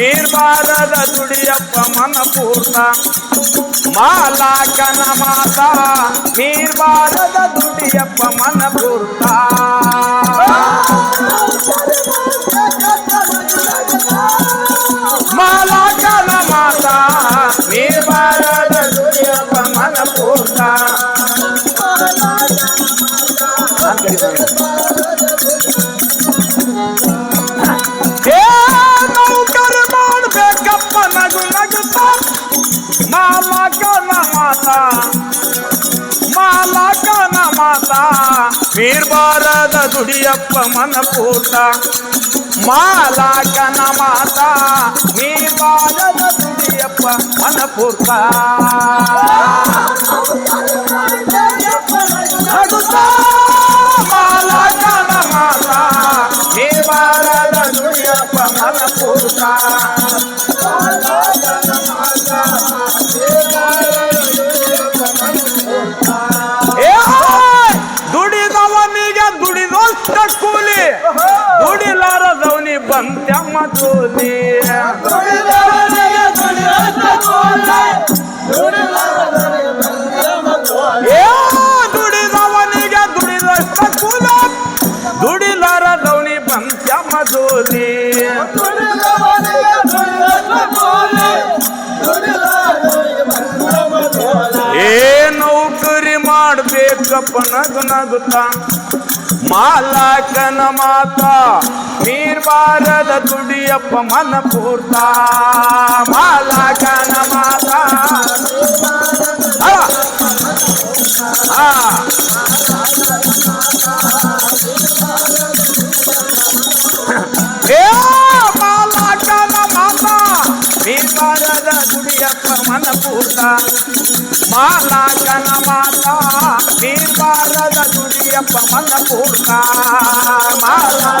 ಮೀರ್ಬಾರದ ದುಡಿಯಪ್ಪ ಮನ ಪೂರ್ತ ಮಾಲಾಕನ ಮಾತ ಬೀರ್ಬಾರದ ದುಡಿಯಪ್ಪ ಮನ ಪೂರ್ತ ಮಾಲಾಕನ ಮಾತ ಮೀರ್ಬಾರದ ದುಡಿಯಪ್ಪ ಮನ ಮಾಲಕನ ಮಾತ ಮಾಲಕನ ಮಾತ ಬೀರ್ಬಾರದ ದುಡಿಯಪ್ಪ ಮನ ಪೂರ್ತ ಮಾಲಕನ ಮಾತ ಬೀರ್ಬಾರದ ದುಡಿಯಪ್ಪ ಮನ ದುಡಿಲಾರದವನಿ ಬಂತ್ಯಮ್ಮ ಕೂಲಿ ಏ ದುಡಿದವನಿಗೆ ದುಡಿದಷ್ಟ ಕೂಲ ದುಡಿಲಾರದವನಿ ಬಂತ್ಯಮ್ಮ ಕೂಲಿ ಏ ನೌಕರಿ ಮಾಡ್ಬೇಕಪ್ಪ ನಗು ನಗುತ್ತ ಮಾಲಕನ ಮಾತ ಮೀರ್ಬಾರದ ದುಡಿಯಪ್ಪ ಮನ ಪೂರ್ತ ಮಾಲಕನ ಮಾತ ಆ. ಆ. ಏ ಮಾಲಕನ ಮಾತ ಮೀರ್ಬಾರದ ದುಡಿಯಪ್ಪ ಮನ ಪೂರ್ತ ಮಾಲಾಕನ ಮಾತ ಬೀರ್ಬಾರದ ದುಡಿಯಪ್ಪ ಮನ ಪೂರ್ಣ ಮಾಲಾಕನ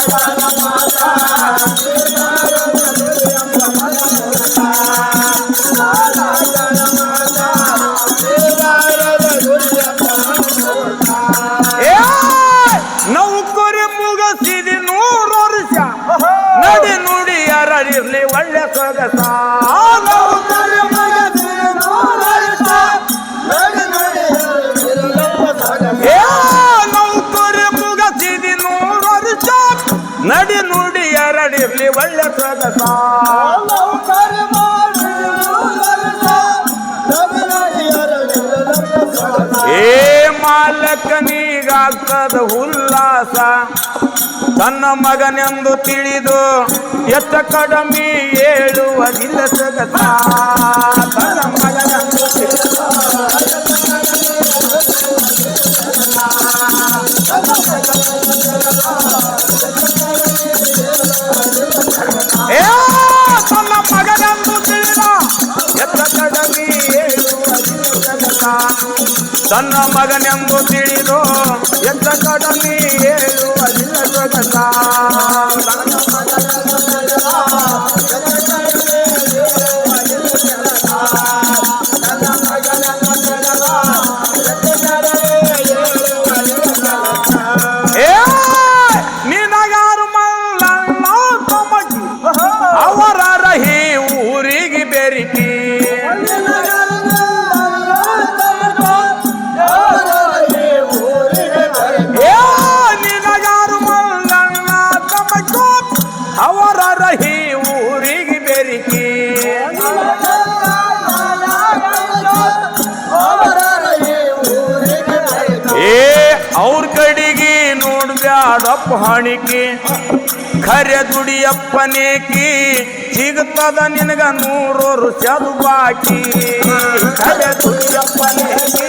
ನಡಿ ನುಡಿ ಎರಡಿರ್ಲಿ ಒಳ್ಳೆ ಸೊಗಸ ಏ ಮಾಲಕನಿಗಾಗ್ತದ ಉಲ್ಲಾಸ ತನ್ನ ಮಗನೆಂದು ತಿಳಿದು ಎತ್ತ ಕಡಮಿ ಹೇಳುವುದಿಲ್ಲ ಸಗತ ತನ್ನ ಮಗನೆಂದು ತನ್ನ ಮಗನೆಂದು ತಿಳಿದ ಎತ್ತ ಕಡಮಿ ತಿಳಿದು ಎತ್ತ ಕಡಮಿ ಹೇಳುವುದಿಲ್ಲ ಸೊಗಸ ನೋಡ್ಬ್ಯಾಡಪ್ಪ ಹಾಣಿಕೆ ಖರೆ ದುಡಿಯಪ್ಪನೇಕಿ ಸಿಗ್ತದ ನಿನಗ ನೂರು ಋಷದು ಬಾಕಿ. ಖರೆ ದುಡಿಯಪ್ಪನೇಕಿ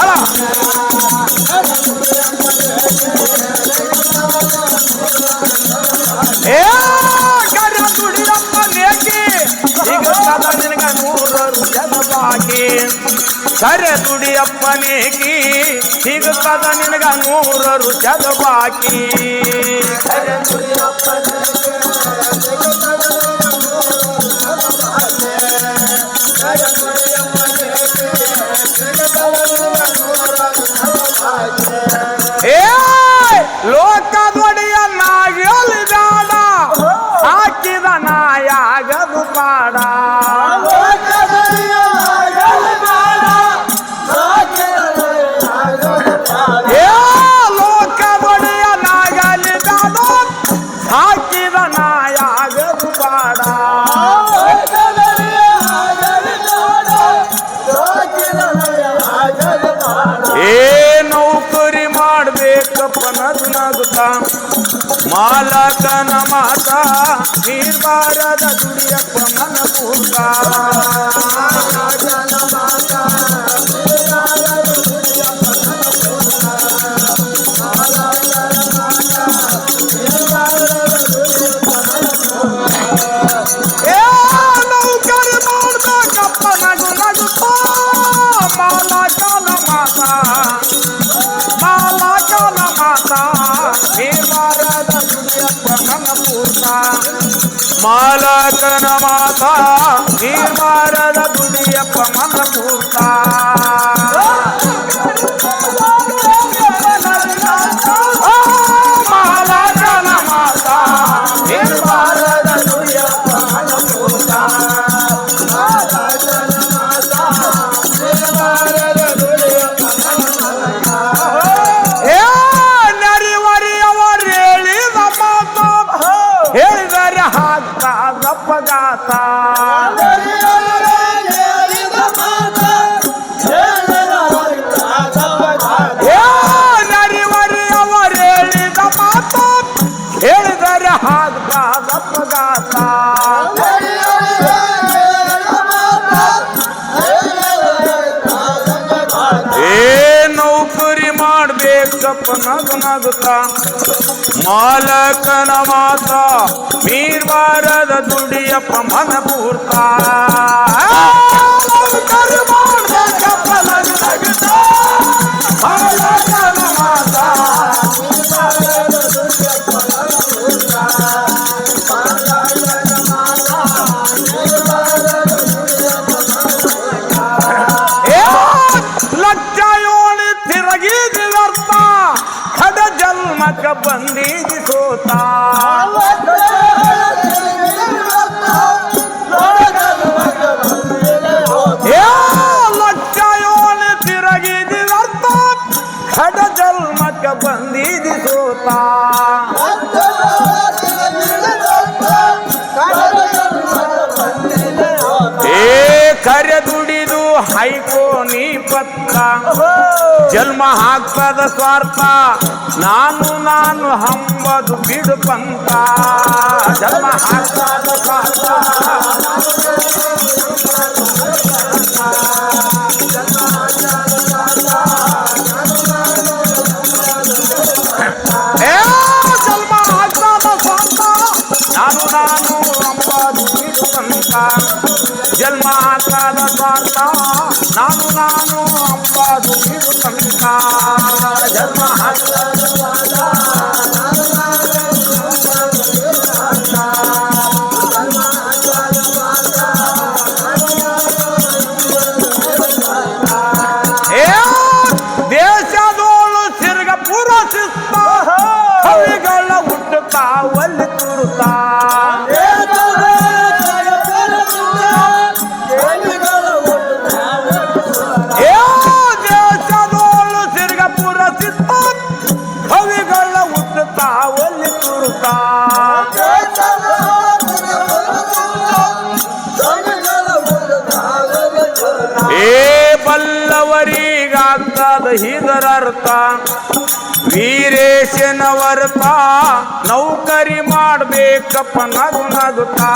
ಅಲ್ಲ ಖರೆ ದುಡಿಯಪ್ಪನೇಕಿ ಕದ ನಿನಗ ನೂರು ರುಚದ ಬಾಕಿ ಮಾತಾ ಮಾಲಕನ ಮಾತಾ ನಿರ್ಬಾರದ ದುಡಿಯಪ್ಪ ಮನಪೂರ್ತ ಮಾಲಕನ ನೌಕರಿ ಮಾಲಕನ ಮಾತ ಮೀರ್ವಾರದ ದುಡಿಯಪ್ಪ ಮನ ಪೂರ್ತ ಕಡ ಜನ್ಮಕ ಬಂದಿದಿ ಸೋತ ಏ ಕರೆ ದುಡಿದು ಹೈಕೋ ನೀ ಪತ್ತ ಜನ್ಮ ಹಾಕ್ತದ ಸ್ವಾರ್ಥ ನಾನು ನಾನು ಹಂಬದು ಬಿಡು ಪಂತ ಜನ್ಮ ಹಾಕ್ತದ ಸ್ವಾರ್ಥ. ಜನ್ಮ ಕಾಲ ಸ್ವಾರ್ಥ ನಾನು ನಾನು ಅಂಬಾದು ಬಿಡು ಪಂತ ಜನ್ಮ ಕಾಲ ಸ್ವಾರ್ಥ ಹುಟ್ಟುತ್ತಾ ಒಲ್ಲಿ ತುರುತ್ತಾ ಏ ಬಲ್ಲವರಿಗಾಗ್ತದ ಇದರರ್ಥ ವೀರೇಶನ ವರ್ತ ನೌಕರಿ ಮಾಡ್ಬೇಕಪ್ಪ ನಗು ನಗುತ್ತಾ.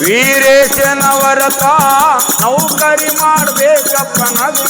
ವೀರೇಶನವರತ ನೌಕರಿ ಮಾಡಬೇಕಪ್ಪ ನಗು